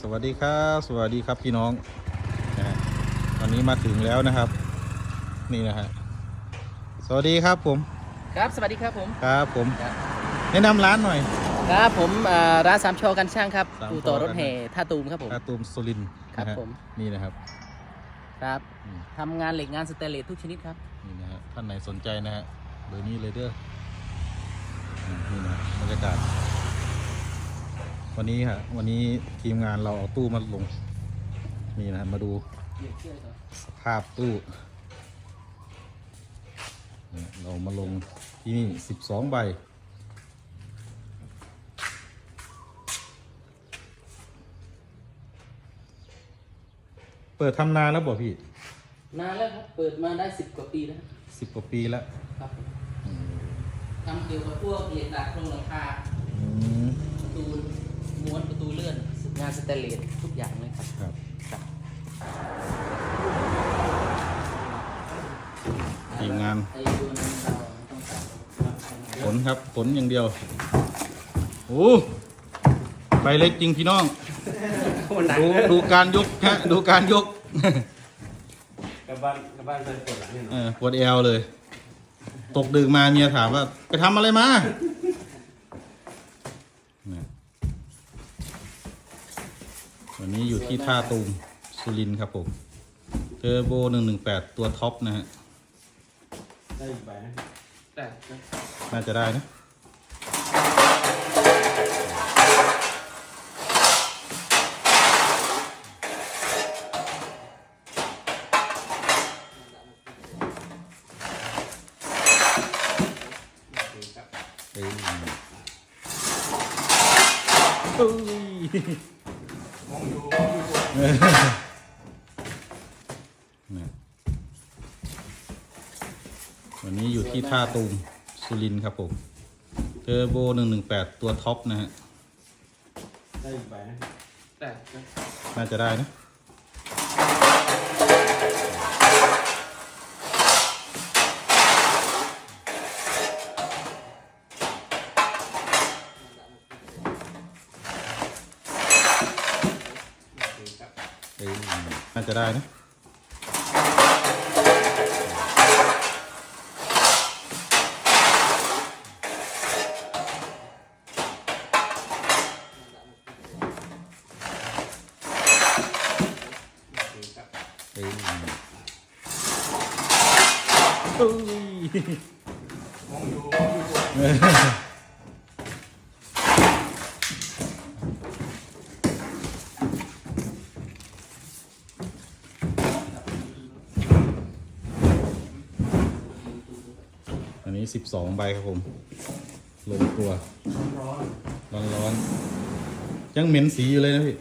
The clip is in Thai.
สวัสดีครับ สวัสดีครับพี่น้องนะฮะวันนี้มาถึงแล้วนะครับ นี่นะฮะสวัสดีครับผมครับสวัสดีครับผม ครับผม ครับ แนะนำร้านหน่อย ครับผมเอ่อร้านสามชอกันช่างครับสามอู่ต่อชอรถแห่ท่าตูมครับผม อาตูมสุรินทร์ครับนะฮะผม นี่นะครับ ครับอืม ทำงานเหล็กงานสเตนเลสทุกชนิดครับ นี่นะฮะท่านไหนสนใจนะฮะเบอร์นี้เลยเด้ออืมนี่นะฮะบรรยากาศ วันนี้ฮะวันนี้ทีมงานเราเอาตู้มาลง นี่นะฮะมาดูสภาพตู้เนี่ยเรามาลงที่นี่สิบสองใบ เปิดทำนานแล้วบ่พี่ นานแล้วครับ เปิดมาได้สิบกว่าปีแล้วสิบกว่าปีแล้วครับผมทำเกี่ยวกับพวกเหล็กดัดโครงหลังคาอืมประตูม้านสเตนเลสทุกอย่างเลยครับครับ ครับทีมงาน ไอ้ตัวนั้นเราต้องตัดผลครับ ผลอย่างเดียว โอ้ใบเล็กจริงพี่น้องดูดูการยกฮะดูการยก กับบ้านกับบ้านเป็นปวดหลังเนี่ยเออปวดเอวเลย ตกดึกมาเมียถามว่า ไปทำอะไรมาเนี่ย วันนี้อยู่ที่ท่าตูมสุรินทร์ครับผมเทอร์โบหนึ่งหนึ่งแปดตัวท็อปนะฮะ ได้อีกใบนะแต่น่าจะได้นะ เอ้ยเอ้ยเนี่ย วันนี้อยู่ที่ท่าตูมสุรินทร์ครับผมเทอร์โบหนึ่งหนึ่งแปดตัวท็อปนะฮะ ได้อีกใบนะแต่น่าจะได้นะ น่าจะได้นะเอ้ยเอ้ยอั นนี้สิบสองใบครับผม ลงตัวร้อนร้อนร้อนๆยังเหม็นสีอยู่เลยนะพี่